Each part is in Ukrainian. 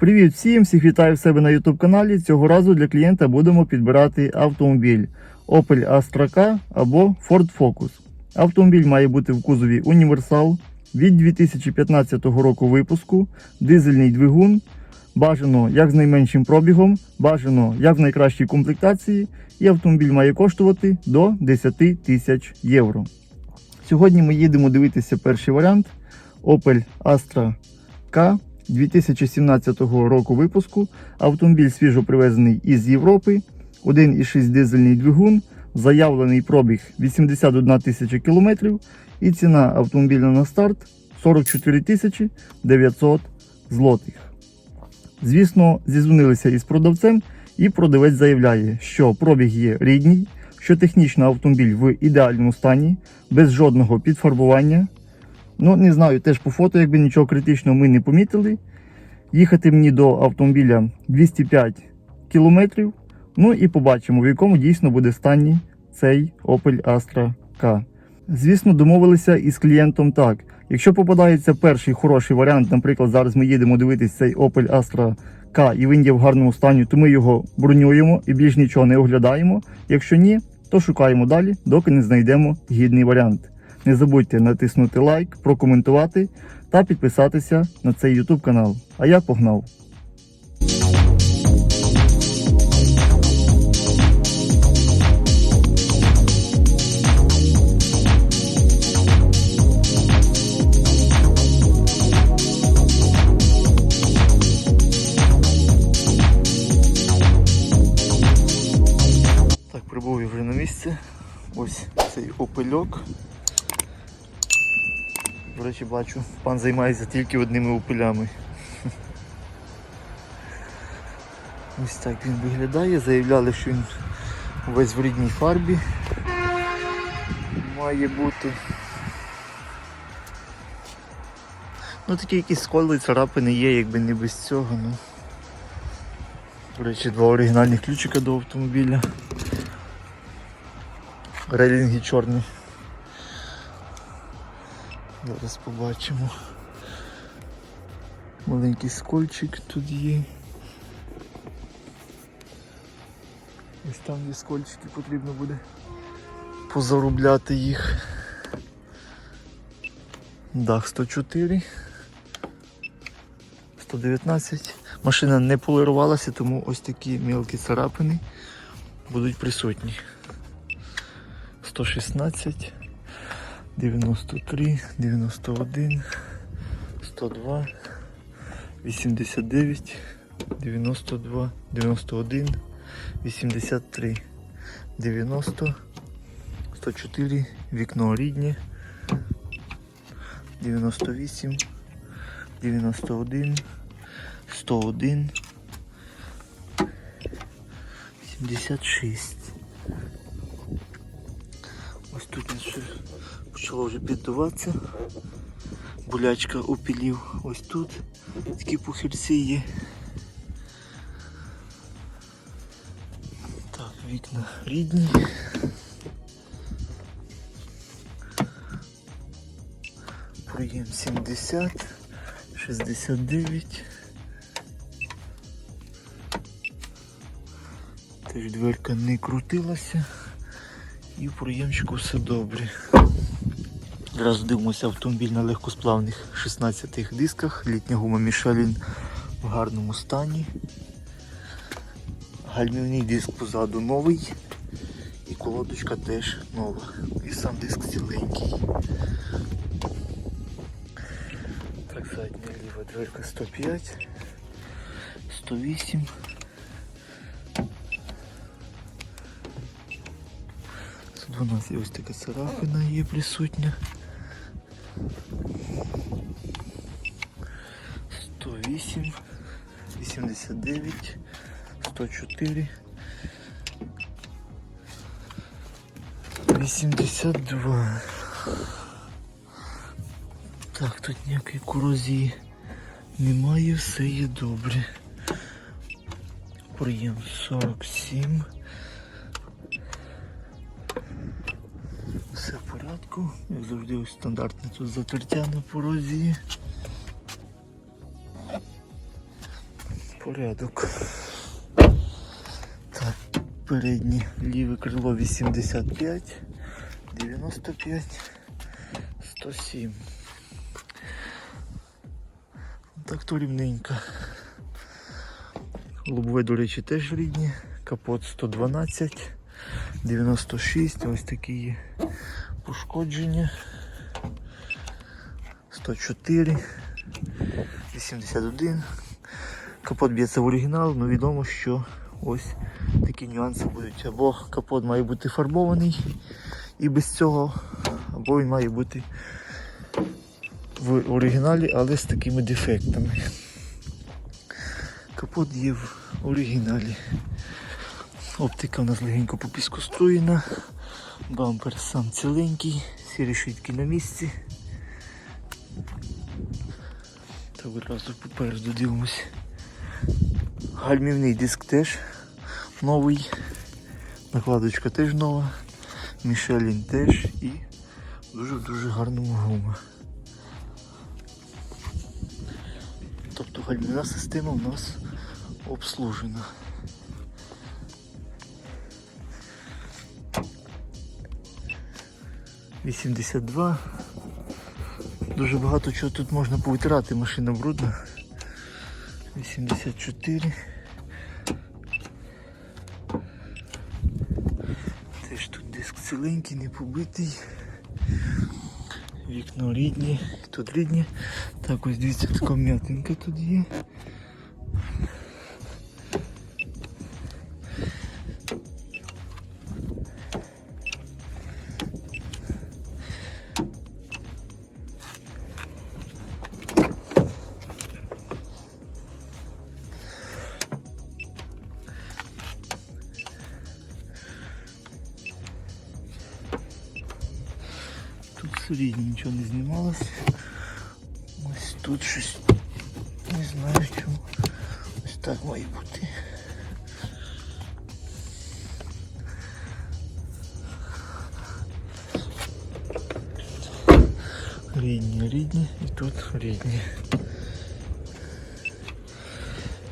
Привіт всім! Всіх вітаю в себе на YouTube каналі. Цього разу для клієнта будемо підбирати автомобіль Opel Astra K або Ford Focus. Автомобіль має бути в кузові універсал від 2015 року випуску, дизельний двигун, бажано як з найменшим пробігом, бажано як в найкращій комплектації, і автомобіль має коштувати до 10 тисяч євро. Сьогодні ми їдемо дивитися перший варіант Opel Astra K 2017 року випуску. Автомобіль свіжо привезений із Європи. 1,6 дизельний двигун, заявлений пробіг 81 тисяча кілометрів і ціна автомобіля на старт 44 тисячі 900 злотих. Звісно, зізвонилися із продавцем, і продавець заявляє, що пробіг є рідній, що технічно автомобіль в ідеальному стані, без жодного підфарбування. Ну, не знаю, теж по фото, якби нічого критичного ми не помітили. Їхати мені до автомобіля 205 кілометрів. Ну і побачимо, в якому дійсно буде стані цей Opel Astra K. Звісно, домовилися із клієнтом так. Якщо попадається перший хороший варіант, наприклад, зараз ми їдемо дивитися цей Opel Astra K і він є в гарному стані, то ми його бронюємо і більш нічого не оглядаємо. Якщо ні, то шукаємо далі, доки не знайдемо гідний варіант. Не забудьте натиснути лайк, прокоментувати та підписатися на цей YouTube канал. А я погнав. Так, прибув я вже на місце. Ось цей опильок. До речі, бачу, пан займається тільки одними опилями. Ось так він виглядає. Заявляли, що він весь в рідній фарбі має бути. Ну такі якісь сколи, царапини є, якби не без цього. Ну. До речі, два оригінальних ключика до автомобіля. Рейлінги чорні. Зараз побачимо. Маленький скольчик тут є. Ось там є скольчики, потрібно буде позаробляти їх. Дах 104. 119. Машина не полирувалася, тому ось такі мілкі царапини будуть присутні. 116, 93, 91, 102, 89, 92, 91, 83, 90, 104, вікно ріднє, 98, 91, 101, 76. Почало вже піддуватися. Болячка опілів. Ось тут такі пухирці є. Так, вікна рідні. Проєм 70, 69. Теж дверка не крутилася. І в проємчику все добре. Зараз дивимося автомобіль на легкосплавних 16 дисках. Літня гума Michelin в гарному стані. Гальмівний диск позаду новий. І колодочка теж нова. І сам диск ціленький. Так, задня ліва дверка 105, 108. Тут у нас є ось така царапина є присутня. 108, 89, 104, 82. Так, тут ніякої корозії немає, все є добре. Проєм 47. Порядку. Як завжди ось стандартне тут затертя на порозі. Порядок. Так, переднє ліве крило 85, 95, 107. Так то рівненько. Лобове, до речі, теж рідні. Капот 112, 96, ось такі є пошкодження. 104, 81. Капот б'ється в оригінал, але відомо, що ось такі нюанси будуть. Або капот має бути фарбований і без цього, або він має бути в оригіналі, але з такими дефектами. Капот є в оригіналі. Оптика у нас легенько попіскоструєна. Бампер сам ціленький, всі решітки на місці. Та одразу попереду дивимось. Гальмівний диск теж новий. Накладочка теж нова. Мішелін теж і дуже-дуже гарному гума. Тобто гальмівна система у нас обслужена. Вісімдесят два. Дуже багато чого тут можна повитирати, машина брудна. 84. Теж тут диск ціленький, не побитий. Вікно рідні, тут рідні. Так ось дивіться, така м'ятинка тут є. Середньо нічого не знімалось. Ось тут щось не знаю чому. Ось так має бути. Рідні, рідні і тут рідні.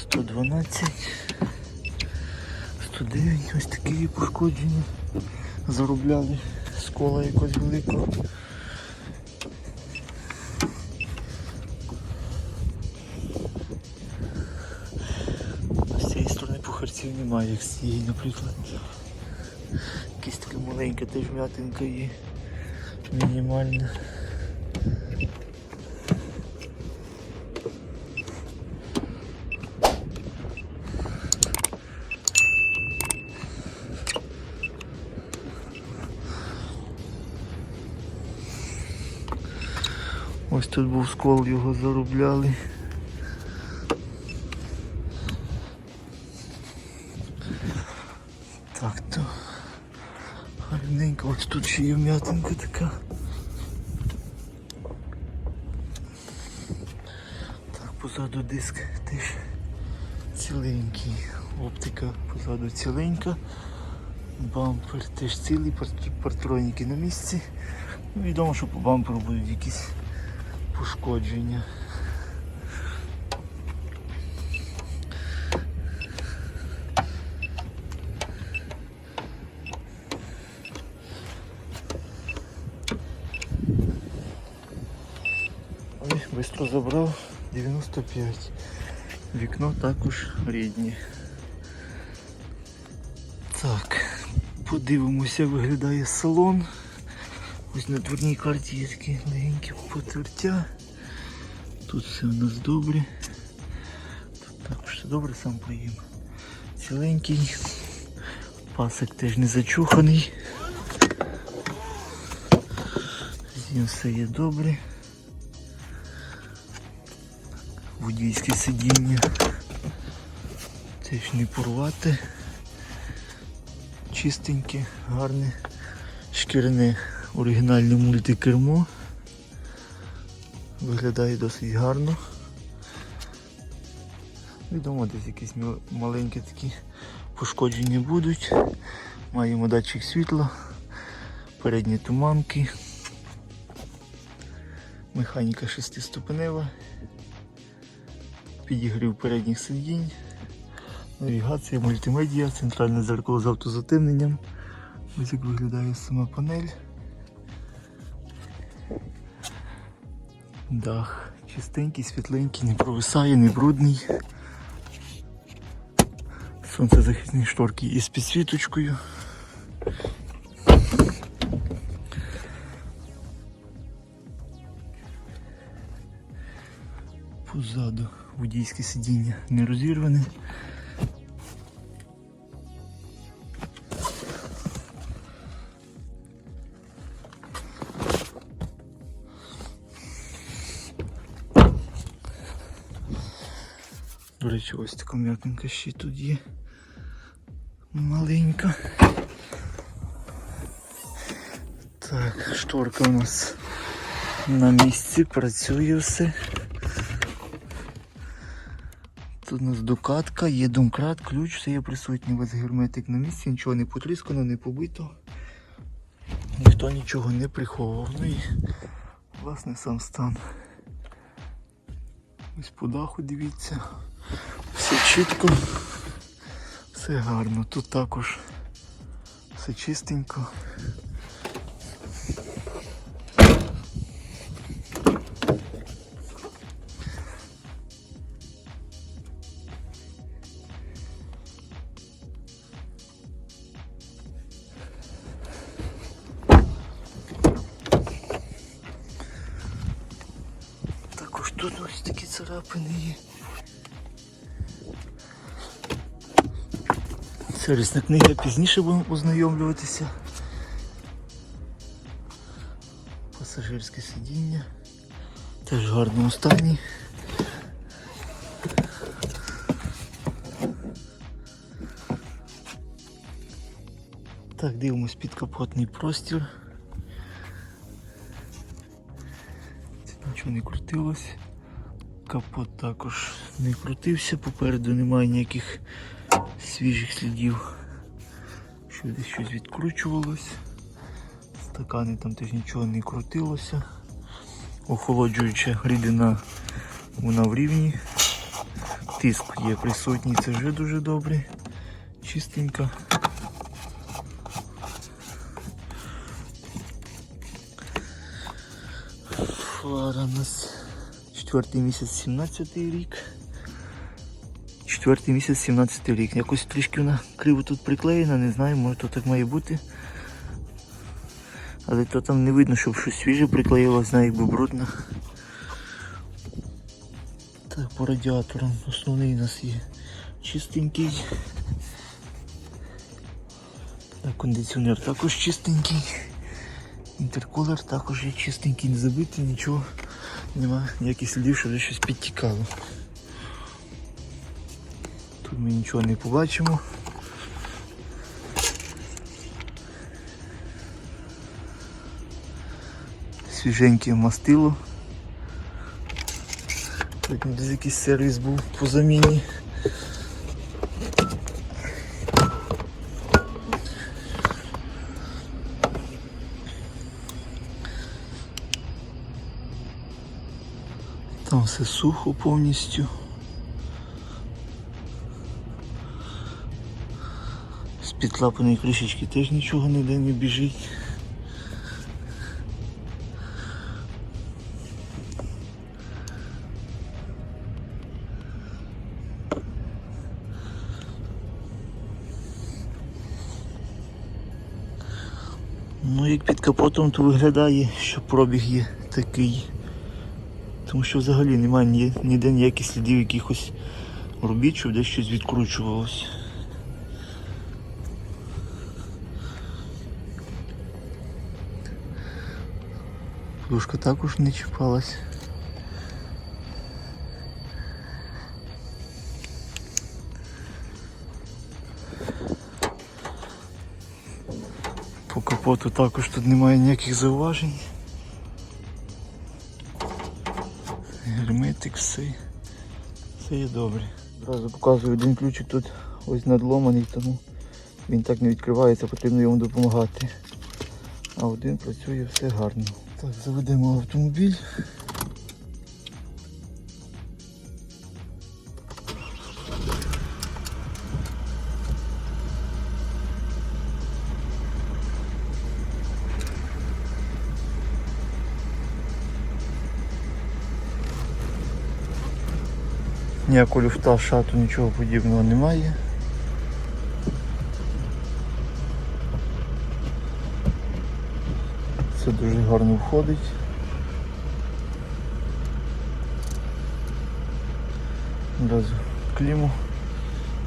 112, 109, ось такі пошкодження. Заробляли з кола якось великого. Немає, як наприклад. Якась така маленька теж м'ятинка є. Мінімальна. Ось тут був скол, його заробляли. Так, то гарненько, ось тут ще є м'ятинка така. Так, позаду диск теж ціленький. Оптика позаду ціленька. Бампер теж цілий, пар- партроніки на місці. Ну, відомо, що по бамперу будуть якісь пошкодження. Швидко забрав 95. Вікно також рідні. Так, подивимося, виглядає салон. Ось на дверній карті є такі легенькі потертя. Тут все у нас добре. Тут також все добре, сам поїм. Ціленький. Пасик теж не зачуханий. З ним все є добре. Водійське сидіння. Теж не порвати. Чистеньке, гарне, шкіряне оригінальне мультикермо. Виглядає досить гарно. Відомо, десь якісь маленькі такі пошкодження будуть. Маємо датчик світла, передні туманки, механіка шестиступенева, підігрів передніх сидінь, навігація, мультимедіа, центральне зеркало з автозатемненням. Ось як виглядає сама панель. Дах чистенький, світленький, не провисає, не брудний. Сонцезахисні шторки із підсвіточкою. Позаду водійське сидіння не розірване. До речі, ось така м'якенька ще тут є. Маленька. Так, шторка у нас на місці, працює все. Тут у нас докатка, є домкрат, ключ, все є присутній. Весь герметик на місці, нічого не потріскано, не побито. Ніхто нічого не приховував. Ну і власне сам стан. Ось по даху дивіться. Все чітко, все гарно. Тут також все чистенько. Царапини є. Сервісна книга пізніше будемо ознайомлюватися. Пасажирське сидіння. Теж в гарному стані. Так, дивимось підкапотний простір. Тут нічого не крутилось. Капот також не крутився, попереду немає ніяких свіжих слідів, що десь щось відкручувалось. Стакани там теж нічого не крутилося. Охолоджуюча рідина вона в рівні. Тиск є присутній, це вже дуже добре. Чистенько. Фара у нас четвертий місяць 17 рік. Четвертий місяць 17 рік. Якось трішки вона криво тут приклеєна, не знаю, може то так має бути. Але то там не видно, щоб щось свіже приклеїлося, знаю, якби брудно. Так, по радіаторам основний у нас є чистенький. Так, кондиціонер також чистенький. Інтеркулер також є чистенький, не забитий, нічого, нема ніяких слідів, що вже щось підтікало. Тут ми нічого не побачимо. Свіженьке мастило. Тут десь якийсь сервіс був по заміні. Там все сухо повністю. З підклапаної кришечки теж нічого ніде не біжить. Ну, як під капотом, то виглядає, що пробіг є такий. Тому що взагалі немає ні, ніде ніяких слідів якихось робіт, щоб десь щось відкручувалося. Подушка також не чіпалась. По капоту також тут немає ніяких зауважень. Герметик, все, все є добре. Зразу показую один ключик тут ось надломаний, тому він так не відкривається, потрібно йому допомагати. А один працює все гарно. Так, заведемо автомобіль. Ніякого люфта, шату, нічого подібного немає. Це дуже гарно входить. Одразу кліму.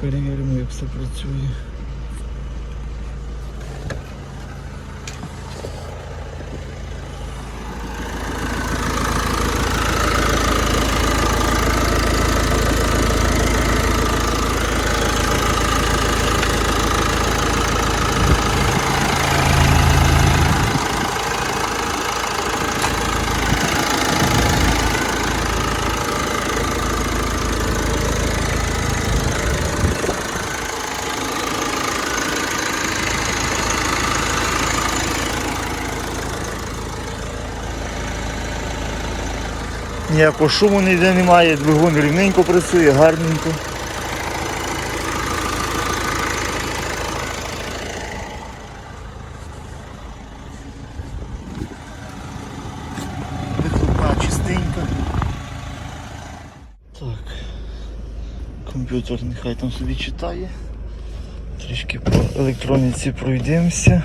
Перевіримо, як все працює. Ніякого шуму ніде немає, двигун рівненько працює, гарненько. Чистенька. Так. Комп'ютер нехай там собі читає. Трішки по електроніці пройдемося.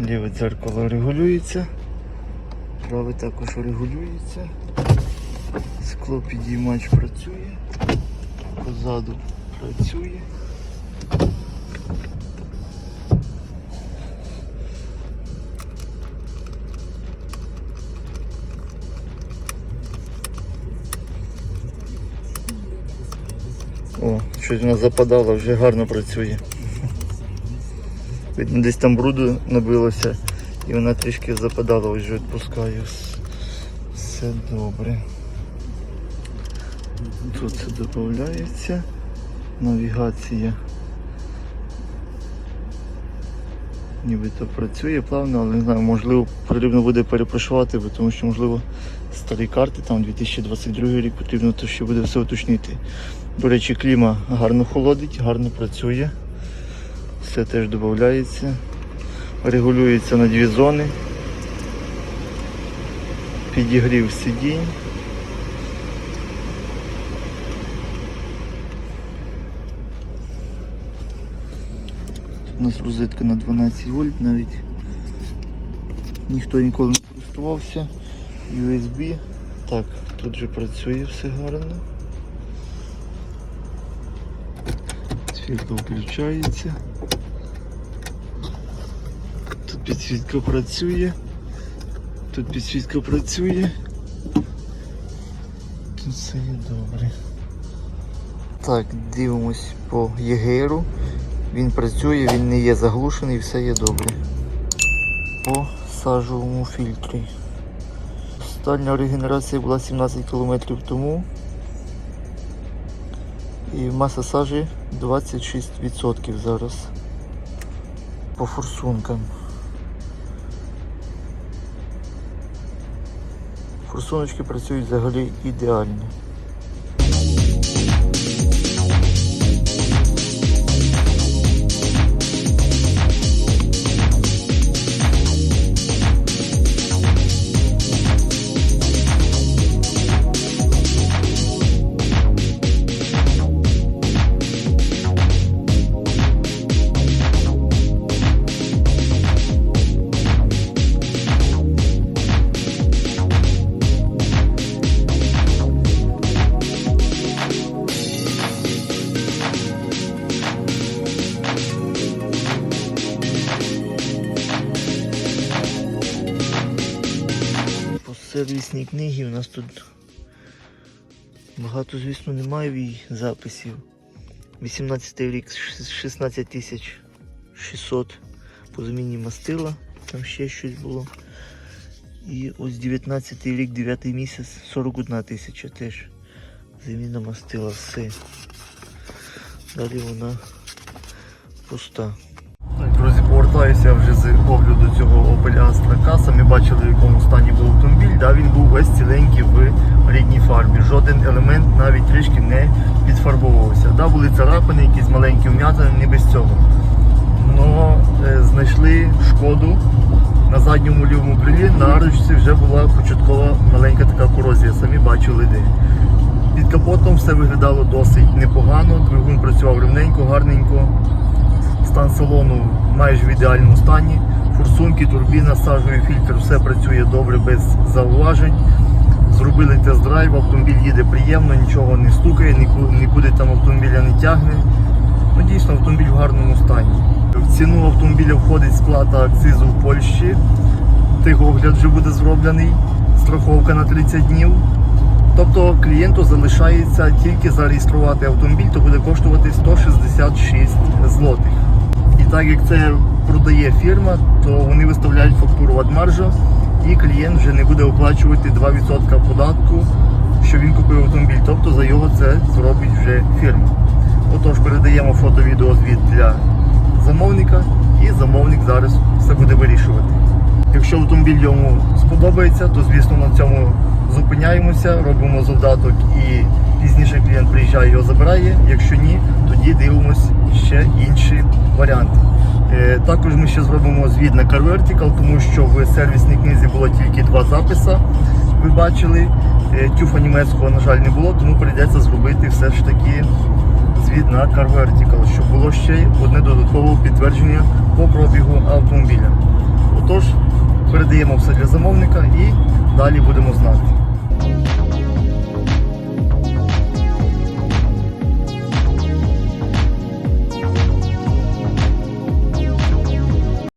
Ліве дзеркало регулюється. Праве також регулюється. Скло підіймач працює. Позаду працює. О, щось вона западала, вже гарно працює. Видно, десь там бруду набилося і вона трішки западала, вже відпускаю. Все добре. Тут додається. Навігація. Нібито працює плавно, але не знаю, можливо потрібно буде перепрошувати, бо тому що можливо старі карти, там 2022 рік потрібно то ще буде все уточнити. До речі, кліма гарно холодить, гарно працює. Все теж додається. Регулюється на дві зони. Підігрів сидінь. У нас розетка на 12 вольт навіть. Ніхто ніколи не користувався. USB. Так, тут же працює все гарно. Світло включається. Тут підсвітка працює. Тут підсвітка працює. Тут все є добре. Так, дивимось по ЄГРу. Він працює, він не є заглушений, все є добре. По сажовому фільтрі. Остання регенерація була 17 км тому. І маса сажі 26% зараз. По форсункам. Форсуночки працюють взагалі ідеально. Сервісній книгі у нас тут багато, звісно, немає в її записів. 18 рік 16 тисяч 600 по заміні мастила, там ще щось було. І ось 19 рік, 9 місяць, 41 тисяча теж. Заміна мастила, все. Далі вона пуста. Повертаюся вже з огляду цього Opel Astra K. Самі бачили, в якому стані був автомобіль. Да, він був весь ціленький в рідній фарбі. Жоден елемент навіть трішки не підфарбовувався. Да, були царапини, якісь маленькі вм'ятини, не без цього. Но е, знайшли шкоду на задньому лівому крилі, на арочці вже була початкова маленька така корозія, самі бачили де. Під капотом все виглядало досить непогано, двигун працював рівненько, гарненько. Стан салону майже в ідеальному стані. Форсунки, турбіна, сажовий фільтр, все працює добре, без зауважень. Зробили тест-драйв, автомобіль їде приємно, нічого не стукає, ніку- нікуди там автомобіля не тягне. Ну, дійсно, автомобіль в гарному стані. В ціну автомобіля входить сплата акцизу в Польщі. Тихогляд вже буде зроблений, страховка на 30 днів. Тобто клієнту залишається тільки зареєструвати автомобіль, то буде коштувати 166 злотих. Так як це продає фірма, то вони виставляють фактуру в адмаржу, і клієнт вже не буде оплачувати 2% податку, що він купив автомобіль. Тобто за його це зробить вже фірма. Отож, передаємо фото-відеозвіт для замовника, і замовник зараз все буде вирішувати. Якщо автомобіль йому сподобається, то звісно на цьому зупиняємося, робимо завдаток і пізніше клієнт приїжджає його забирає. Якщо ні, тоді дивимось ще інші варіанти. Е, Також ми ще зробимо звіт на Car Vertical, тому що в сервісній книзі було тільки два записи. Ви бачили, Е, тюфа німецького, на жаль, не було, тому прийдеться зробити все ж таки звіт на Car Vertical, щоб було ще одне додаткове підтвердження по пробігу автомобіля. Отож, передаємо все для замовника і далі будемо знати.